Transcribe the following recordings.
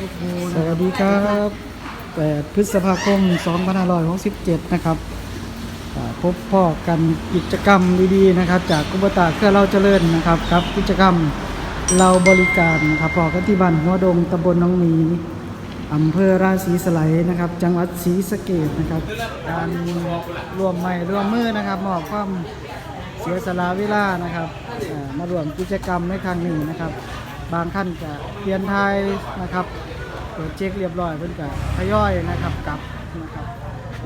สวัสดีครับ8พฤษภาคม 2567 นะครับพบพ่อกันกิจกรรมดีๆนะครับ จากกุบตาเครือเราเจริญนะครับครับ กิจกรรมเราบริการครับพอกันที่บ้านหัวดงตำบลน้องมีอำเภอราศีสไลนะครับ จังหวัดศรีสะเกษนะครับการรวมไม้รวมมือนะครับมอบความเสียสละเวลานะครับมารวมกิจกรรมในครั้งนี้นะครับ บางท่านจะเปลี่ยนไทยนะครับเปิดเช็คเรียบร้อยเพิ่นก็ทยอยนะครับกลับนะครับ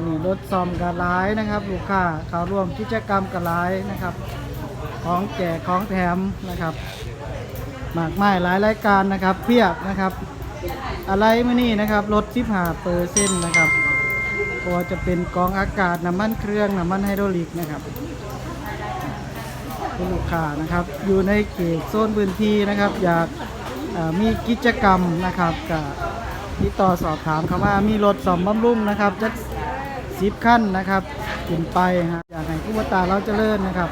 นี่รถซอมกระหลายนะครับ ลูกค้าเข้าร่วมกิจกรรมกระหลายนะครับ ของแจกของแถมนะครับมากมายหลายรายการนะครับเพียบนะครับ อะไรมื่นี้นะครับลด15เปอร์เซ็นต์นะครับก็จะเป็นกองอากาศน้ำมันเครื่องน้ำมันไฮดรอลิกนะครับ คุณลูกค้านะครับ อยู่ในเขตโซนพื้นที่นะครับ อยากมีกิจกรรมนะครับกับติดต่อสอบถามเขาว่ามีรถสอมบำรุงนะครับจะสิบขั้นนะครับขึ้นไปฮะอยากให้ผู้วตาเราเจริญนะครับ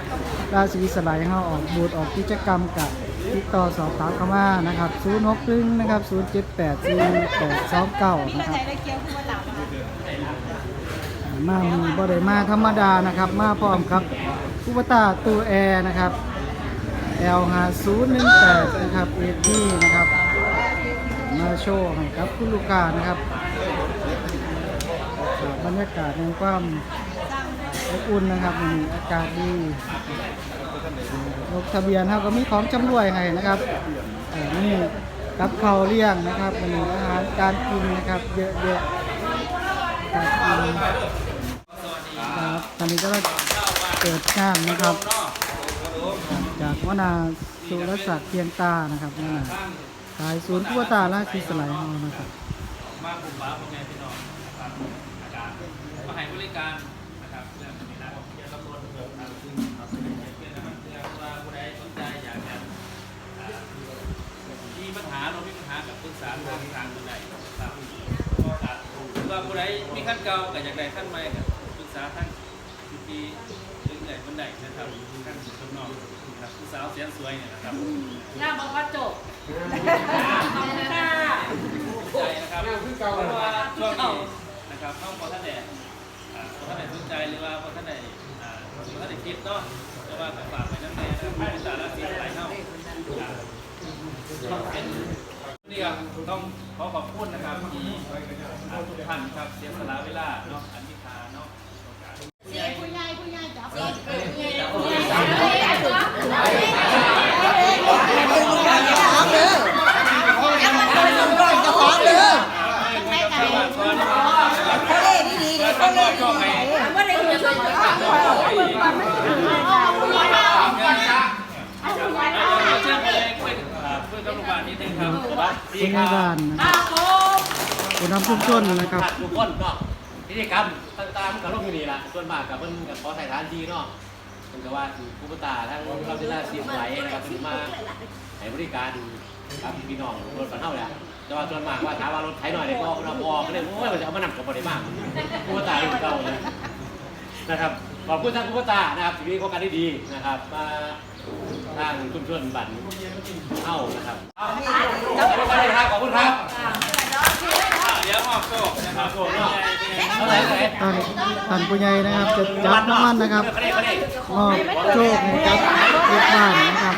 ราศีสไลเขาออกบูธออกกิจกรรมกับติดต่อสอบถามเขามานะครับ0 6 1นะครับ0 7 8 4 8 2 9นะครับได้เกี่ยวคือว่าหลับมามีบริมาธรรมดานะครับ มาพร้อมครับ อุปตาตูแอร์นะครับ L 5 0 1 8 นะครับเอทีนะครับ มาโชว์ให้ครับคุณลูกค้านะครับบรรยากาศในความอบอุ่นนะครับมีอากาศดีลงทะเบียนเท่าก็มีของจำรวยให้นะครับนี่กับเขาวเลี้ยงนะครับมีอาหารการกินนะครับ เยอะแยะการกินครับตอนนี้ก็ เกิดงานนะครับ จากวนาสุรศักดิ์เพียงตานะครับวนาขายศูนย์ทั่วตาราชีสไลายเฮานะครับมาบุกบ้าพ่อแม่พี่น้องนะครับอาจารย์มาให้บริการนะครับเรื่องนี้นะเกี่ยวกับรถเกี่ยวกับซึ่งครับเกี่ยวกับมันเรื่องว่าผู้ใดสนใจอยากจะอ่ามีปัญหาเรามีปัญหากับปรึกษาทางทางคนใดครับก็อาจหรือว่าผู้ใดมีขั้นเก่าก็อยากได้ขั้นใหม่ก็ปรึกษาท่านทุ กทีถึงไหนคนใดนะครับท่านคนนอกนะครับผู้สาวเสียงสวยเนี่ยนะครับหน้าบอกว่าจบค่ะใจนะครับเพราะว่าช่วงนี้นะครับต้องพอท่านแดดพอท่านแดดสนใจหรือว่าพอท่านแดดอ่าพอท่านแดดคิดเนาะจะว่าฝากไว้นั่นเองนะครับไม่สาระสีไหลเข้าเป็นนี่ครับต้องขอขอบคุณนะครับที่อ่าทุกท่านครับเสียสละเวลาเนาะอันนี้ทาเนาะ เสียผู้ใหญ่ผู้ใหญ่จับเลยผู้ใหญ่ผู้ใหญ่จับ ว่าได้เงินเลยเชื่อไปเลยคุยคุยกับลูกบ้านนิด นึงครับดีคุณคแม่รับบ้านนะครับคุณน้ำชุมชนนะครับ ทุกคนเนาะพิธีกรรมต่างๆกับโลกที่นี่ละส่วนมากกับเพิ่นกับขอใส่ฐานที่เนาะเพิ่นก็ว่าที่ผู้ปตาทั้งเราที่น่าเสียไหลนะครับถึงมาให้บริการครับพี่น้องรถฝันเท่าแหละแต่ว่าส่วนมากว่าถามว่ารถไถหน่อยได้พอเราพอก็เลยโอ้ยมันจะเอามานำกับบ่ได้มากผู้ปตาอยู่เก่าเลยนะครับขอบคุณท่านผู้ปตานะครับที่มีโครงการที่ดีนะครับมา ทางชุมชนบัตรเท่านะครับขอบคุณครับขอบคุณครับเดี๋ยวมอบโชคนะครับโชคเนาะเท่าไหร่เท่าไหร่ท่านท่านผู้ใหญ่นะครับจะจับน้ำมันนะครับมอบโชคให้กับลูกบ้านนะครับ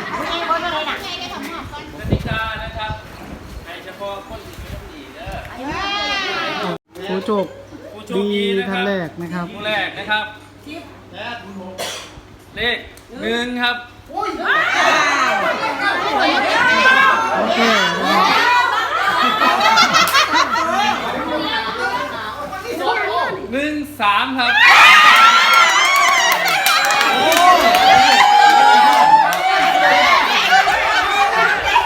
กติกานะครับให้เฉพาะคนที่เป็นดีเด้อผู้โชคผู้โชดีคดีนะคท่านรับแรกนะครับผู้แรกนะครับเลขหนึ่งครับ โอเคนะครับหนึ่งสามครับ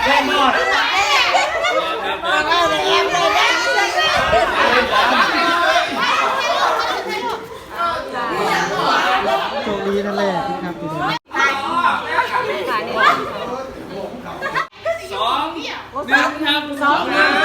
เล่นหมดโชคดีท่นแรกนะครับที่ได้สอง หนึ่งครับสองครับ